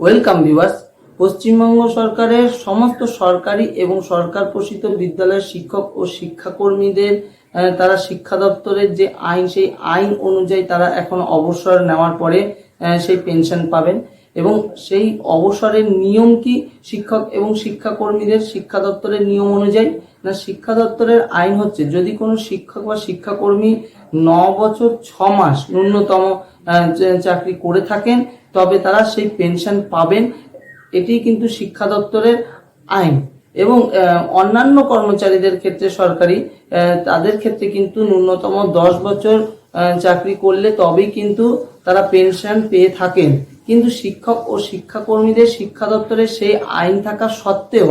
Welcome viewers. Paschimbanga সরকারের সমস্ত সরকারি এবং সরকার পোষিত বিদ্যালয়ের শিক্ষক ও শিক্ষাকর্মীদের তারা শিক্ষা দপ্তরের যে আইন, সেই আইন অনুযায়ী তারা এখন অবসর নেওয়ার পরে সেই পেনশন পাবেন। এবং সেই অবসরের নিয়ম কি? শিক্ষক এবং শিক্ষাকর্মীদের শিক্ষা দপ্তরের নিয়ম অনুযায়ী? না শিক্ষা দপ্তরের আইন হচ্ছে, যদি কোনো শিক্ষক বা শিক্ষাকর্মী ন বছর ছ মাস ন্যূনতম চাকরি করে থাকেন, তবে তারা সেই পেনশন পাবেন, এটি কিন্তু শিক্ষা দপ্তরের আইন। এবং অন্যান্য কর্মচারীদের ক্ষেত্রে সরকারি তাদের ক্ষেত্রে কিন্তু ন্যূনতম দশ বছর চাকরি করলে তবেই কিন্তু তারা পেনশন পেয়ে থাকেন। কিন্তু শিক্ষক ও শিক্ষাকর্মীদের শিক্ষা দপ্তরের সেই আইন থাকা সত্ত্বেও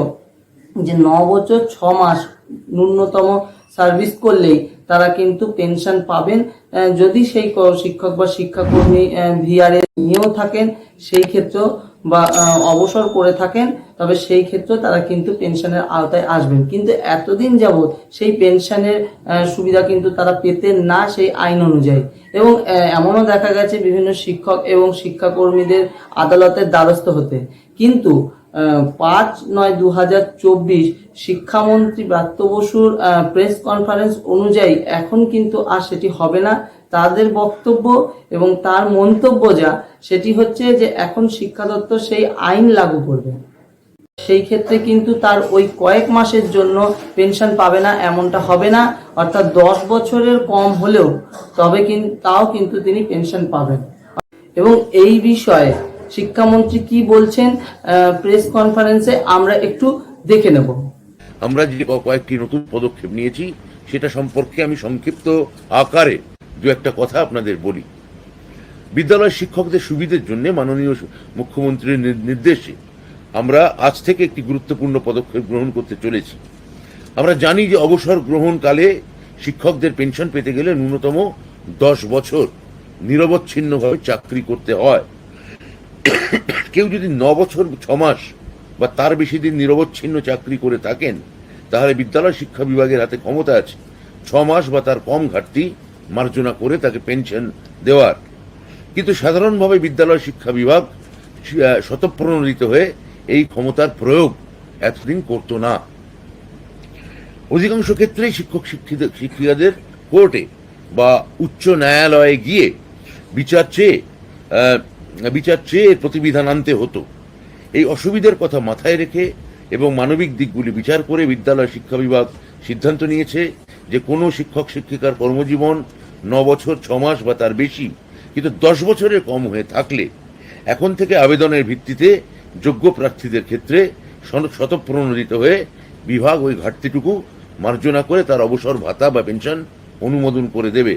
যে ন বছর ছ মাস ন্যূনতম সার্ভিস করলেই তারা কিন্তু পেনশন পাবেন। যদি সেই শিক্ষক বা শিক্ষাকর্মী ভিআরএ নিয়েও থাকেন, সেই ক্ষেত্রেও বা অবসর করে থাকেন। তবে সেই ক্ষেত্রে তারা কিন্তু পেনশনের আওতায় আসবেন। কিন্তু এতদিন যাবৎ সেই পেনশনের সুবিধা কিন্তু তারা পেতেন না সেই আইন অনুযায়ী। এবং এমনও দেখা গেছে বিভিন্ন শিক্ষক এবং শিক্ষাকর্মীদের আদালতের দ্বারস্থ হতে। কিন্তু পাঁচ নয় দু হাজার চব্বিশ শিক্ষামন্ত্রী ব্রাত্য বসুর প্রেস কনফারেন্স অনুযায়ী এখন কিন্তু আর সেটি হবে না। তাদের বক্তব্য এবং তার মন্তব্য যা, সেটি হচ্ছে যে এখন শিক্ষা দপ্তর সেই আইন লাগু করবে। সেই ক্ষেত্রে কিন্তু তার ওই কয়েক মাসের জন্য পেনশন পাবে না, এমনটা হবে না। অর্থাৎ দশ বছরের কম হলেও তবে কিন্তু তাও কিন্তু তিনি পেনশন পাবেন। এবং এই বিষয়ে শিক্ষামন্ত্রী কি বলছেন প্রেস কনফারেন্সে আমরা একটু দেখে নেব। আমরা যে কয়েকটি নতুন পদক্ষেপ নিয়েছি, সেটা সম্পর্কে আমি সংক্ষিপ্ত আকারে দু একটা কথা আপনাদের বলি। বিদ্যালয় শিক্ষকদের সুবিধের জন্য মাননীয় মুখ্যমন্ত্রীর নির- নির্দেশে আমরা আজ থেকে একটি গুরুত্বপূর্ণ পদক্ষেপ গ্রহণ করতে চলেছি। আমরা জানি যে অবসর গ্রহণকালে শিক্ষকদের পেনশন পেতে গেলে ন্যূনতম দশ বছর নিরবচ্ছিন্নভাবে চাকরি করতে হয়। কেউ যদি ন বছর, ছ মাস বা তার বেশি দিন নিরবচ্ছিন্ন চাকরি করে থাকেন, তাহলে বিদ্যালয় শিক্ষা বিভাগের হাতে ক্ষমতা আছে। ছ মাস বা তার কম ঘাটতি মার্জনা করে তাকে পেনশন দেওয়ার। কিন্তু সাধারণভাবে বিদ্যালয় শিক্ষা বিভাগ স্বতঃপ্রণোদিত হয়ে এই ক্ষমতার প্রয়োগ এতদিন করত না। অধিকাংশ ক্ষেত্রেই শিক্ষক শিক্ষিত শিক্ষিকাদের কোর্টে বা উচ্চ ন্যায়ালয়ে গিয়ে বিচার চেয়ে বিচার চেয়ে প্রতিবিধান আনতে হতো। এই অসুবিধার কথা মাথায় রেখে এবং মানবিক দিকগুলি বিচার করে বিদ্যালয় শিক্ষা বিভাগ সিদ্ধান্ত নিয়েছে যে কোনো শিক্ষক শিক্ষিকার কর্মজীবন ন বছর, ছ মাস বা তার বেশি, কিন্তু দশ বছরের কম হয়ে থাকলে এখন থেকে আবেদনের ভিত্তিতে যোগ্য প্রার্থীদের ক্ষেত্রে স্বতঃপ্রণোদিত হয়ে বিভাগ ওই ঘাটতিটুকু মার্জনা করে তার অবসর ভাতা বা পেনশন অনুমোদন করে দেবে।